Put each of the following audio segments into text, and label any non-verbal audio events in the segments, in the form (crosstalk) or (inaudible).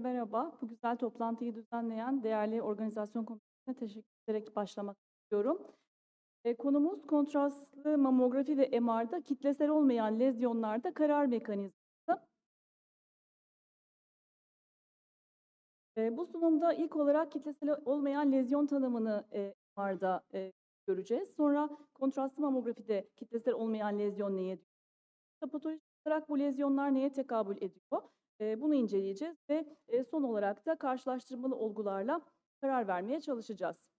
Merhaba, bu güzel toplantıyı düzenleyen değerli organizasyon komitesine teşekkür ederek başlamak istiyorum. Eee, konumuz kontrastlı mamografi ve MR'da kitlesel olmayan lezyonlarda karar mekanizması. Eee, bu sunumda ilk olarak kitlesel olmayan lezyon tanımını, eee, MR'da, eee, göreceğiz. Sonra kontrastlı mamografide kitlesel olmayan lezyon neye Patolojik olarak bu lezyonlar neye tekabül ediyor? Bunu inceleyeceğiz ve, son olarak da karşılaştırmalı olgularla karar vermeye çalışacağız.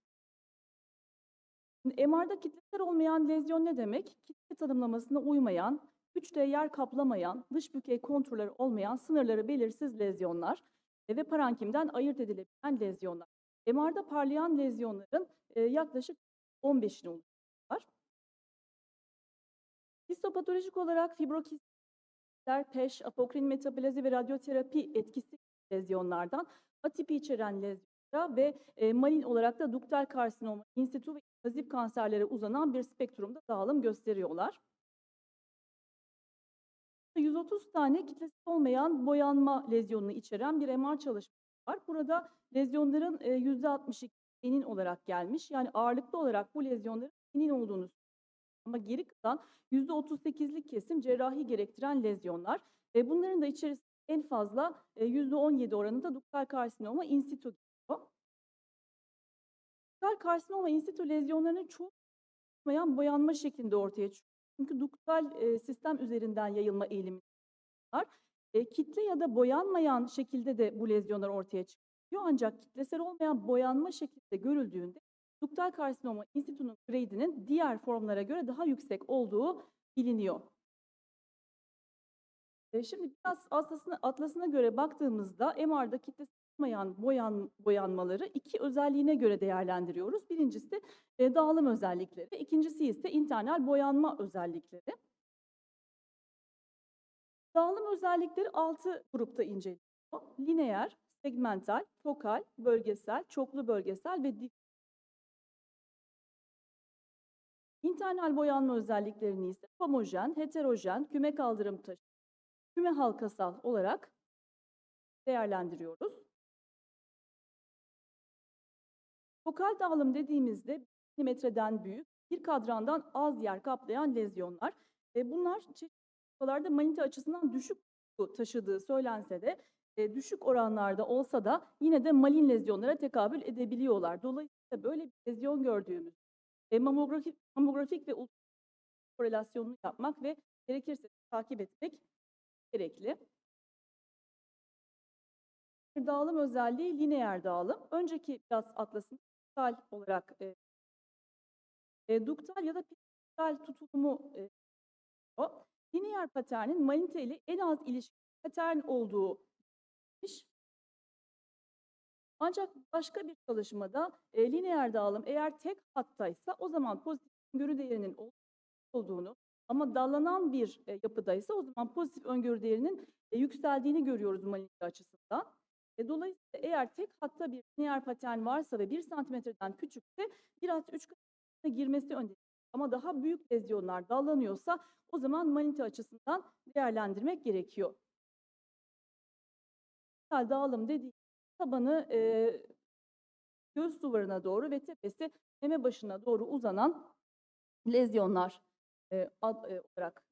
MR'da kitlesel olmayan lezyon ne demek? Kitle tanımlamasına uymayan, 3D yer kaplamayan, dış bükey konturları olmayan, sınırları belirsiz lezyonlar ve parankimden ayırt edilebilen lezyonlar. MR'da parlayan lezyonların, yaklaşık 15'ini oluşturuyorlar. Histopatolojik olarak fibrokistler, PEŞ, apokrin metaplazi ve radyoterapi etkisi lezyonlardan, atipi içeren lezyonlara ve eee, malin olarak da duktal karsinoma, in situ ve invazif kanserlere uzanan bir spektrumda dağılım gösteriyorlar. 130 tane kitlesi olmayan boyanma lezyonunu içeren bir MR çalışması var. Burada lezyonların eee, %62 benin olarak gelmiş. Yani ağırlıklı olarak bu lezyonların benin olduğunu ama geri kalan %38'lik kesim cerrahi gerektiren lezyonlar. E, bunların da içerisinde en fazla e, %17 oranında duktal karsinoma in situ geliyor. Duktal karsinoma in situ lezyonlarının çoğu boyanma şeklinde ortaya çıkıyor. Çünkü duktal e, sistem üzerinden yayılma eğilimi var. E, kitle ya da boyanmayan şekilde de bu lezyonlar ortaya çıkıyor. Ancak kitlesel olmayan boyanma şeklinde görüldüğünde duktal karsinoma in situ'nun grade'inin diğer formlara göre daha yüksek olduğu biliniyor. Şimdi biraz atlasına, atlasına göre baktığımızda MR'da kitlesi olmayan boyan, boyanmaları iki özelliğine göre değerlendiriyoruz. Birincisi e, dağılım özellikleri, ikincisi ise internal boyanma özellikleri. Dağılım özellikleri altı grupta inceleniyor. Lineer, segmental, fokal, bölgesel, çoklu bölgesel ve İnternal boyanma özelliklerini ise homojen, heterojen, küme kaldırım taşı, küme halkasal olarak değerlendiriyoruz. Fokal dağılım dediğimizde milimetreden büyük, bir kadrandan az yer kaplayan lezyonlar. E, bunlar çeşitli manita açısından düşük taşıdığı söylense de e, düşük oranlarda olsa da yine de malin lezyonlara tekabül edebiliyorlar. Dolayısıyla böyle bir lezyon gördüğümüz e, mamografik, mamografik ve korelasyonunu yapmak ve gerekirse takip etmek gerekli. Dağılım özelliği lineer dağılım. Önceki biraz atlasın duktal olarak e, e, duktal ya da piktal tutulumu e, o. Lineer paternin manita ile en az ilişki patern olduğu iş. Ancak başka bir çalışmada e, lineer dağılım eğer tek hattaysa o zaman pozitif öngörü değerinin olduğunu ama dallanan bir e, yapıdaysa o zaman pozitif öngörü değerinin e, yükseldiğini görüyoruz malignite açısından. E, dolayısıyla eğer tek hatta bir lineer patern varsa ve 1 santimetreden küçükse biraz 3 katına girmesi önemli. Ama daha büyük lezyonlar dallanıyorsa o zaman manite açısından değerlendirmek gerekiyor. Dağılım dediğim tabanı e, göğüs duvarına doğru ve tepesi meme başına doğru uzanan lezyonlar e, ad, e, olarak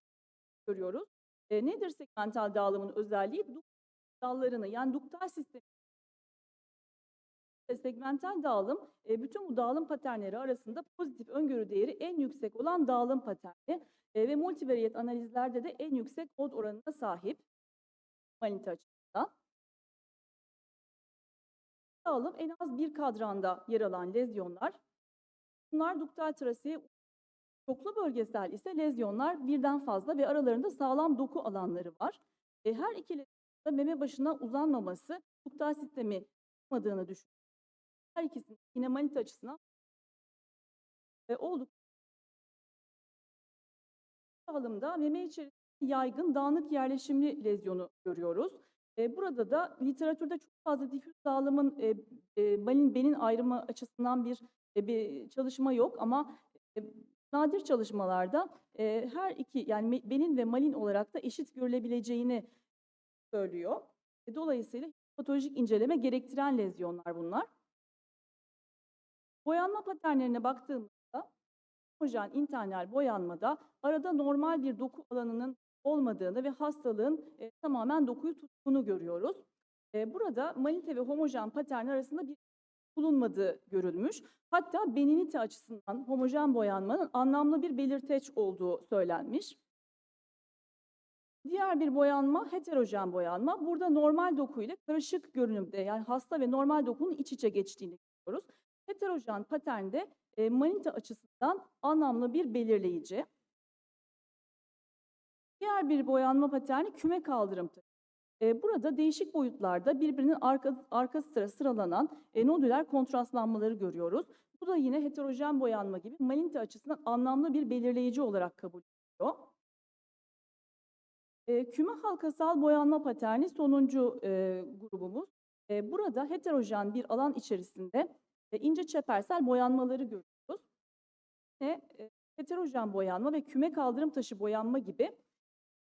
görüyoruz. E, nedir segmental dağılımın özelliği? dallarını yani duktal sistemi segmental dağılım e, bütün bu dağılım paternleri arasında pozitif öngörü değeri en yüksek olan dağılım paterni e, ve multivariate analizlerde de en yüksek od oranına sahip manita açısından. Dağılım en az bir kadranda yer alan lezyonlar. Bunlar duktal traseye çoklu bölgesel ise lezyonlar birden fazla ve aralarında sağlam doku alanları var. E, her iki lezyonda meme başına uzanmaması duktal sistemi olmadığını düşün. Her ikisinin yine manita açısından e, olduk. Dağılımda meme içerisinde yaygın dağınık yerleşimli lezyonu görüyoruz. Burada da literatürde çok fazla difüz dağılımın e, benin, ayrımı açısından bir, bir çalışma yok ama nadir çalışmalarda her iki yani benin ve malin olarak da eşit görülebileceğini söylüyor. E, dolayısıyla patolojik inceleme gerektiren lezyonlar bunlar. Boyanma paternlerine baktığımızda homojen internal boyanmada arada normal bir doku alanının olmadığını ve hastalığın e, tamamen dokuyu tuttuğunu görüyoruz. E, burada malite ve homojen patern arasında bir bulunmadığı görülmüş. Hatta beninite açısından homojen boyanmanın anlamlı bir belirteç olduğu söylenmiş. Diğer bir boyanma heterojen boyanma. Burada normal doku ile karışık görünümde yani hasta ve normal dokunun iç içe geçtiğini görüyoruz. Heterojen paternde e, manita açısından anlamlı bir belirleyici. Diğer bir boyanma paterni küme kaldırım. E, burada değişik boyutlarda birbirinin arka, arkası sıra sıralanan e, nodüler kontrastlanmaları görüyoruz. Bu da yine heterojen boyanma gibi manita açısından anlamlı bir belirleyici olarak kabul ediliyor. E, küme halkasal boyanma paterni sonuncu grubumuz. Burada heterojen bir alan içerisinde ince çepersel boyanmaları görüyoruz. Yine heterojen boyanma ve küme kaldırım taşı boyanma gibi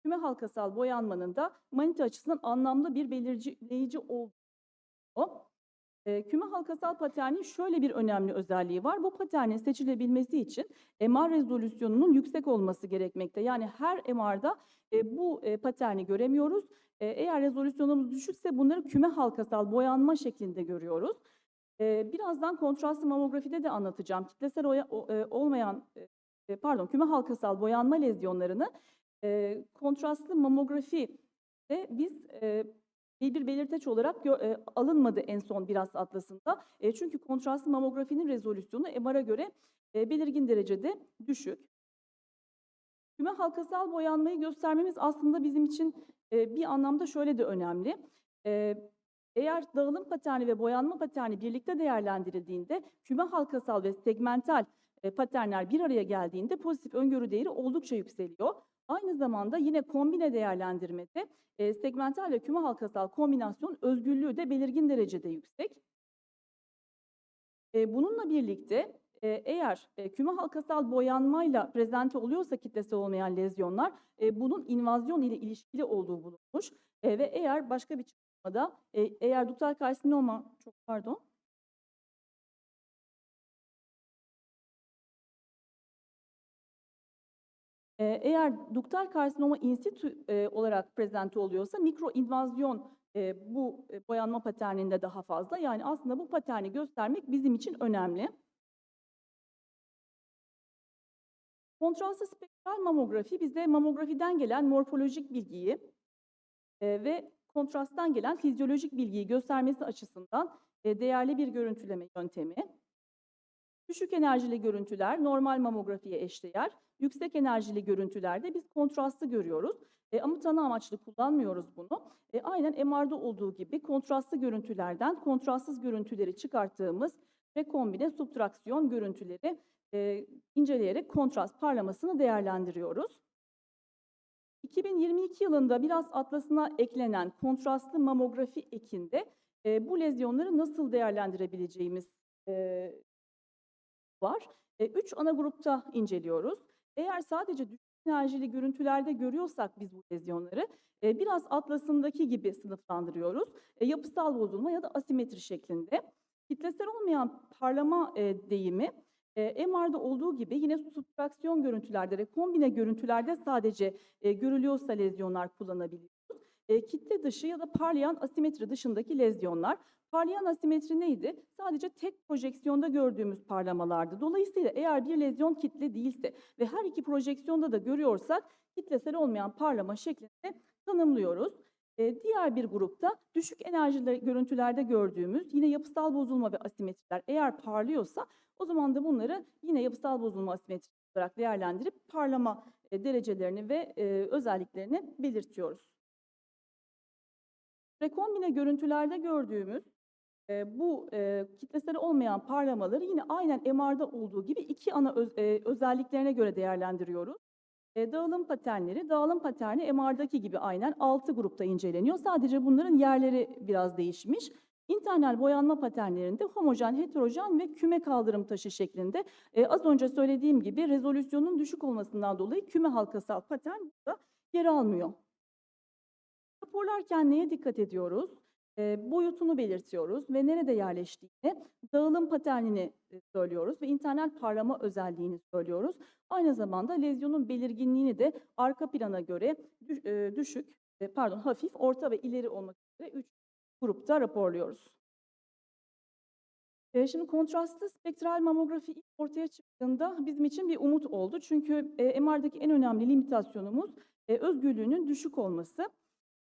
küme halkasal boyanmanın da manita açısından anlamlı bir belirleyici olduğu. E, küme halkasal paternin şöyle bir önemli özelliği var. Bu paternin seçilebilmesi için MR rezolüsyonunun yüksek olması gerekmekte. Yani her MR'da e, bu e, paterni göremiyoruz. E, eğer rezolüsyonumuz düşükse bunları küme halkasal boyanma şeklinde görüyoruz. E, birazdan kontrastlı mamografide de anlatacağım. Kitlesel oya, o, e, olmayan, e, pardon küme halkasal boyanma lezyonlarını e, kontrastlı mamografi de biz e, bir belirteç olarak e, alınmadı en son biraz atlasında. E, çünkü kontrastlı mamografinin rezolüsyonu MR'a göre e, belirgin derecede düşük. Küme halkasal boyanmayı göstermemiz aslında bizim için e, bir anlamda şöyle de önemli. E, eğer dağılım paterni ve boyanma paterni birlikte değerlendirildiğinde küme halkasal ve segmental e, paternler bir araya geldiğinde pozitif öngörü değeri oldukça yükseliyor. Aynı zamanda yine kombine değerlendirmede e, segmental ve küme halkasal kombinasyon özgürlüğü de belirgin derecede yüksek. E, bununla birlikte e, eğer e, küme halkasal boyanmayla prezente oluyorsa kitlesel olmayan lezyonlar e, bunun invazyon ile ilişkili olduğu bulunmuş. E, ve eğer başka bir çalışmada e, eğer duktal karsinoma çok pardon eğer duktal karsinoma in situ eee, olarak prezente oluyorsa mikro invazyon eee, bu boyanma paterninde daha fazla. Yani aslında bu paterni göstermek bizim için önemli. Kontrastlı spektral mamografi bize mamografiden gelen morfolojik bilgiyi ve kontrasttan gelen fizyolojik bilgiyi göstermesi açısından değerli bir görüntüleme yöntemi. Düşük enerjili görüntüler normal mamografiye eşdeğer. Yüksek enerjili görüntülerde biz kontrastlı görüyoruz. E, ama tanı amaçlı kullanmıyoruz bunu. E, aynen MR'da olduğu gibi kontrastlı görüntülerden kontrastsız görüntüleri çıkarttığımız rekombine subtraksiyon görüntüleri e, inceleyerek kontrast parlamasını değerlendiriyoruz. 2022 yılında biraz atlasına eklenen kontrastlı mamografi ekinde e, bu lezyonları nasıl değerlendirebileceğimiz e, var. E, üç ana grupta inceliyoruz. Eğer sadece düşük enerjili görüntülerde görüyorsak biz bu lezyonları biraz atlasındaki gibi sınıflandırıyoruz. E, yapısal bozulma ya da asimetri şeklinde. Kitlesel olmayan parlama deyimi e, MR'da olduğu gibi yine subtraksiyon görüntülerde ve kombine görüntülerde sadece e, görülüyorsa lezyonlar kullanabiliyoruz. Kitle dışı ya da parlayan asimetri dışındaki lezyonlar. Parlayan asimetri neydi? Sadece tek projeksiyonda gördüğümüz parlamalardı. Dolayısıyla eğer bir lezyon kitle değilse ve her iki projeksiyonda da görüyorsak kitlesel olmayan parlama şeklinde tanımlıyoruz. E, diğer bir grupta düşük enerjili görüntülerde gördüğümüz yine yapısal bozulma ve asimetriler eğer parlıyorsa o zaman da bunları yine yapısal bozulma asimetri olarak değerlendirip parlama e, derecelerini ve e, özelliklerini belirtiyoruz. Rekombine görüntülerde gördüğümüz bu e, kitlesel olmayan parlamaları yine aynen MR'da olduğu gibi iki ana öz, e, özelliklerine göre değerlendiriyoruz. E, dağılım paternleri, dağılım paterni MR'daki gibi aynen 6 grupta inceleniyor. Sadece bunların yerleri biraz değişmiş. İnternal boyanma paternlerinde homojen, heterojen ve küme kaldırım taşı şeklinde e, az önce söylediğim gibi rezolüsyonun düşük olmasından dolayı küme halkasal patern burada yer almıyor. Raporlarken neye dikkat ediyoruz? Boyutunu belirtiyoruz ve nerede yerleştiğini, dağılım paternini söylüyoruz ve internal parlama özelliğini söylüyoruz. Aynı zamanda lezyonun belirginliğini de arka plana göre düş- düşük, e, pardon hafif, orta ve ileri olmak üzere 3 grupta raporluyoruz. Şimdi kontrastlı spektral mamografi ilk ortaya çıktığında bizim için bir umut oldu. Çünkü MR'daki en önemli limitasyonumuz özgürlüğünün düşük olması.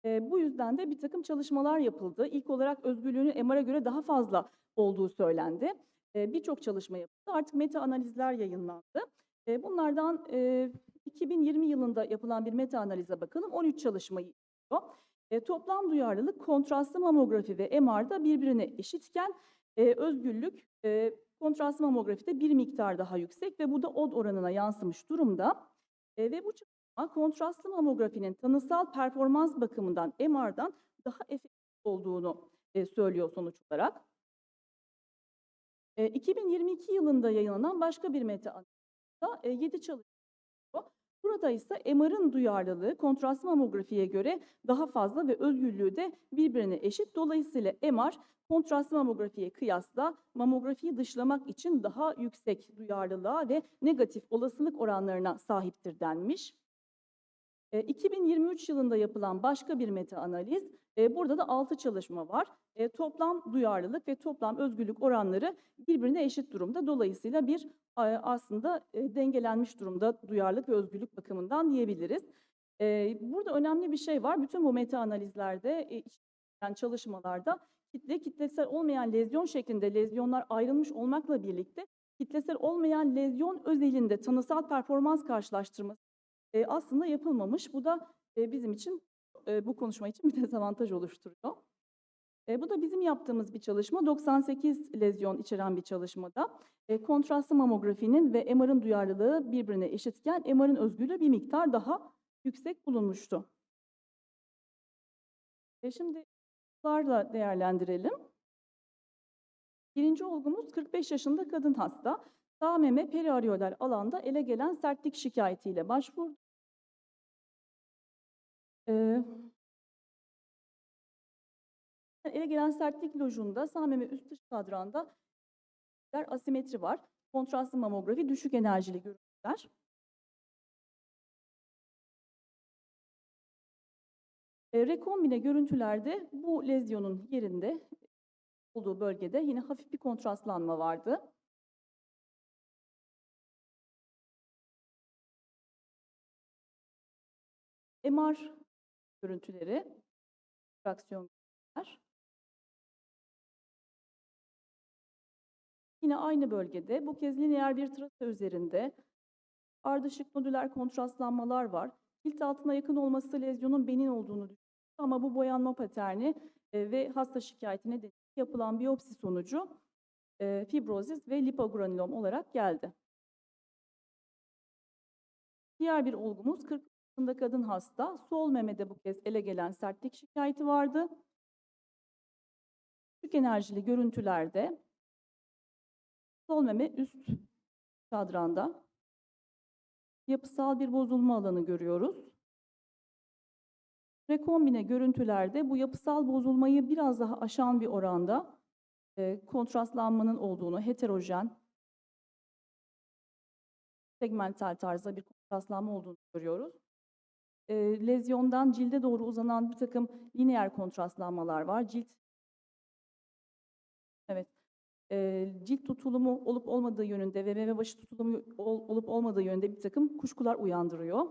Eee, bu yüzden de bir takım çalışmalar yapıldı. İlk olarak özgürlüğünün MR'a göre daha fazla olduğu söylendi. Eee, Birçok çalışma yapıldı. Artık meta analizler yayınlandı. Eee, bunlardan eee, 2020 yılında yapılan bir meta analize bakalım. 13 çalışmayı içeriyor. Eee, toplam duyarlılık kontrastlı mamografi ve MR'da birbirine eşitken eee, özgürlük eee, kontrastlı mamografide bir miktar daha yüksek ve bu da od oranına yansımış durumda. Eee, ve bu çalışma kontrastlı mamografinin tanısal performans bakımından MR'dan daha efektif olduğunu eee, söylüyor sonuç olarak. Eee, 2022 yılında yayınlanan başka bir meta analizde 7 çalışma. Burada ise MR'ın duyarlılığı kontrastlı mamografiye göre daha fazla ve özgürlüğü de birbirine eşit. Dolayısıyla MR kontrastlı mamografiye kıyasla mamografiyi dışlamak için daha yüksek duyarlılığa ve negatif olasılık oranlarına sahiptir denmiş. E, 2023 yılında yapılan başka bir meta analiz, burada da 6 çalışma var. Toplam duyarlılık ve toplam özgürlük oranları birbirine eşit durumda. Dolayısıyla bir aslında dengelenmiş durumda duyarlılık ve özgürlük bakımından diyebiliriz. Burada önemli bir şey var. Bütün bu meta analizlerde, e, içeren çalışmalarda kitle kitlesel olmayan lezyon şeklinde lezyonlar ayrılmış olmakla birlikte kitlesel olmayan lezyon özelinde tanısal performans karşılaştırması e, aslında yapılmamış. Bu da e, bizim için e, bu konuşma için bir (laughs) dezavantaj oluşturuyor. E, bu da bizim yaptığımız bir çalışma. 98 lezyon içeren bir çalışmada. E, kontrastlı mamografinin ve MR'ın duyarlılığı birbirine eşitken MR'ın özgürlüğü bir miktar daha yüksek bulunmuştu. E, şimdi olgularla değerlendirelim. Birinci olgumuz 45 yaşında kadın hasta. Sağ meme periareoler alanda ele gelen sertlik şikayetiyle başvurdu. Ee, ele gelen sertlik lojunda sağ meme üst dış kadranda asimetri var. Kontrastlı mamografi düşük enerjili görüntüler. E, rekombine görüntülerde bu lezyonun yerinde olduğu bölgede yine hafif bir kontrastlanma vardı. MR görüntüleri, fraksiyon görüntüler. Yine aynı bölgede bu kez lineer bir trasa üzerinde ardışık nodüler kontrastlanmalar var. Cilt altına yakın olması lezyonun benin olduğunu düşünüyoruz ama bu boyanma paterni e, ve hasta şikayeti nedeniyle yapılan biyopsi sonucu e, fibrozis ve lipogranulom olarak geldi. Diğer bir olgumuz 40 yaşında kadın hasta. Sol memede bu kez ele gelen sertlik şikayeti vardı. Düşük enerjili görüntülerde sol meme üst kadranda yapısal bir bozulma alanı görüyoruz. Rekombine görüntülerde bu yapısal bozulmayı biraz daha aşan bir oranda e, kontrastlanmanın olduğunu, heterojen, segmental tarzda bir kontrastlanma olduğunu görüyoruz. E, lezyondan cilde doğru uzanan bir takım lineer kontrastlanmalar var. Cilt Evet. E, cilt tutulumu olup olmadığı yönünde ve meme başı tutulumu ol, olup olmadığı yönünde bir takım kuşkular uyandırıyor.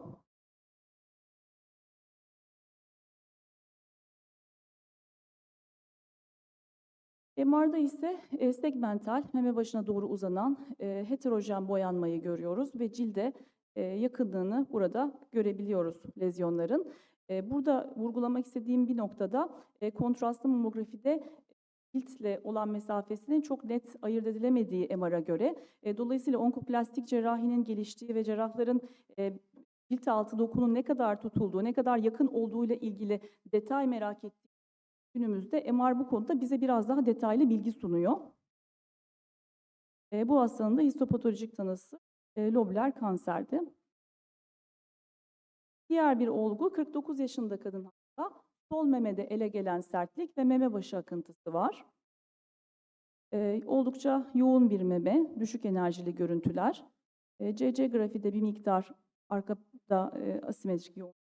MR'da ise e, segmental, meme başına doğru uzanan e, heterojen boyanmayı görüyoruz ve cilde yakınlığını burada görebiliyoruz lezyonların. Burada vurgulamak istediğim bir noktada e, kontrastlı mamografide ciltle olan mesafesinin çok net ayırt edilemediği MR'a göre. Dolayısıyla onkoplastik cerrahinin geliştiği ve cerrahların e, cilt altı dokunun ne kadar tutulduğu, ne kadar yakın olduğuyla ilgili detay merak ettiği günümüzde MR bu konuda bize biraz daha detaylı bilgi sunuyor. Bu hastanın da histopatolojik tanısı e, lobüler kanserdi. Diğer bir olgu 49 yaşında kadın hasta. Sol memede ele gelen sertlik ve meme başı akıntısı var. Ee, oldukça yoğun bir meme, düşük enerjili görüntüler. Ee, CC grafide bir miktar arkada e, asimetrik yoğunluk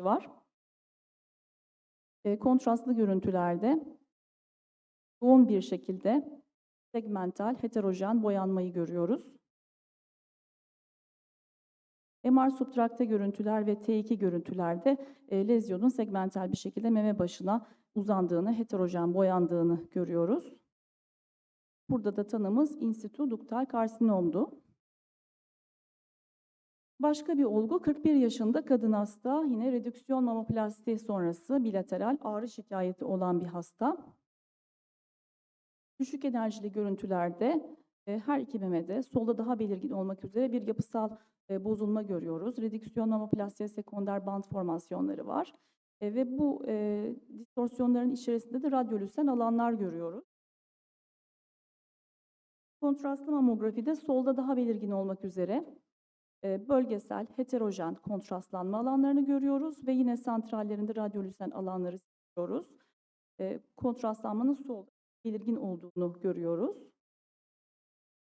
var. Ee, kontrastlı görüntülerde yoğun bir şekilde segmental, heterojen boyanmayı görüyoruz. MR subtrakte görüntüler ve T2 görüntülerde e, lezyonun segmental bir şekilde meme başına uzandığını, heterojen boyandığını görüyoruz. Burada da tanımız in situ duktal karsinomdu. Başka bir olgu 41 yaşında kadın hasta yine redüksiyon mamoplasti sonrası bilateral ağrı şikayeti olan bir hasta. Düşük enerjili görüntülerde e, her iki memede solda daha belirgin olmak üzere bir yapısal e, bozulma görüyoruz. Redüksiyon mamoplastiye sekonder band formasyonları var. E, ve bu e, distorsiyonların içerisinde de radyolüsen alanlar görüyoruz. Kontrastlı mamografide solda daha belirgin olmak üzere e, bölgesel, heterojen kontrastlanma alanlarını görüyoruz ve yine santrallerinde radyolüsen alanları görüyoruz. E, kontrastlanmanın solda belirgin olduğunu görüyoruz.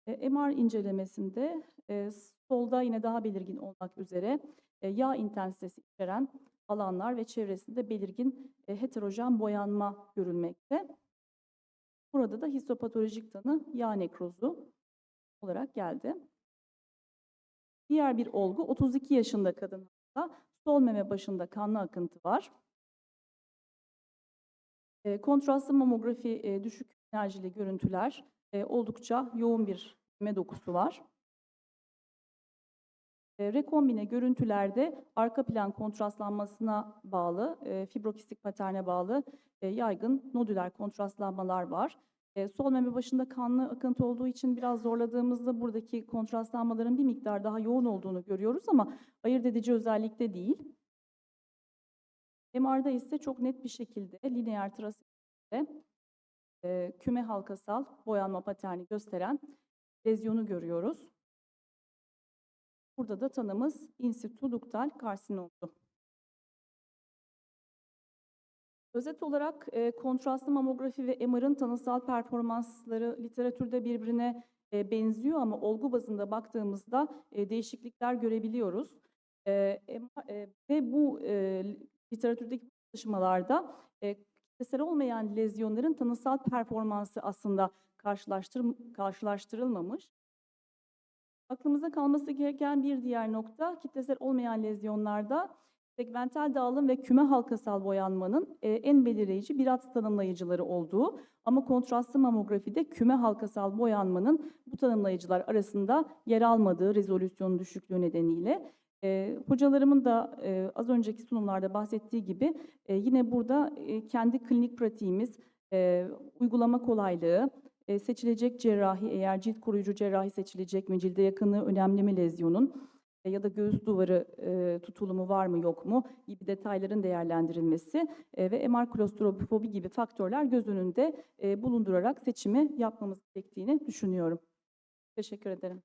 E, MR incelemesinde e, solda yine daha belirgin olmak üzere e, yağ intensitesi içeren alanlar ve çevresinde belirgin e, heterojen boyanma görülmekte. Burada da histopatolojik tanı yağ nekrozu olarak geldi. Diğer bir olgu 32 yaşında kadın. Sol meme başında kanlı akıntı var. E, kontrastlı mamografi e, düşük enerjili görüntüler oldukça yoğun bir meme dokusu var. E, rekombine görüntülerde arka plan kontrastlanmasına bağlı, fibrokistik paterne bağlı yaygın nodüler kontrastlanmalar var. Sol meme başında kanlı akıntı olduğu için biraz zorladığımızda buradaki kontrastlanmaların bir miktar daha yoğun olduğunu görüyoruz ama ayırt edici özellikte değil. MR'da ise çok net bir şekilde lineer trasekte küme halkasal boyanma paterni gösteren lezyonu görüyoruz. Burada da tanımız in situ duktal karsinomdu. Özet olarak kontrastlı mamografi ve MR'ın tanısal performansları literatürde birbirine benziyor ama olgu bazında baktığımızda değişiklikler görebiliyoruz. Ve bu literatürdeki çalışmalarda kitlesel olmayan lezyonların tanısal performansı aslında karşılaştır, karşılaştırılmamış. Aklımıza kalması gereken bir diğer nokta kitlesel olmayan lezyonlarda segmental dağılım ve küme halkasal boyanmanın e, en belirleyici birat tanımlayıcıları olduğu ama kontrastlı mamografide küme halkasal boyanmanın bu tanımlayıcılar arasında yer almadığı rezolüsyon düşüklüğü nedeniyle e, hocalarımın da e, az önceki sunumlarda bahsettiği gibi e, yine burada e, kendi klinik pratiğimiz, e, uygulama kolaylığı, e, seçilecek cerrahi eğer cilt koruyucu cerrahi seçilecek mi, cilde yakınlığı önemli mi lezyonun e, ya da göğüs duvarı e, tutulumu var mı yok mu gibi detayların değerlendirilmesi e, ve MR klostrofobi gibi faktörler göz önünde e, bulundurarak seçimi yapmamız gerektiğini düşünüyorum. Teşekkür ederim.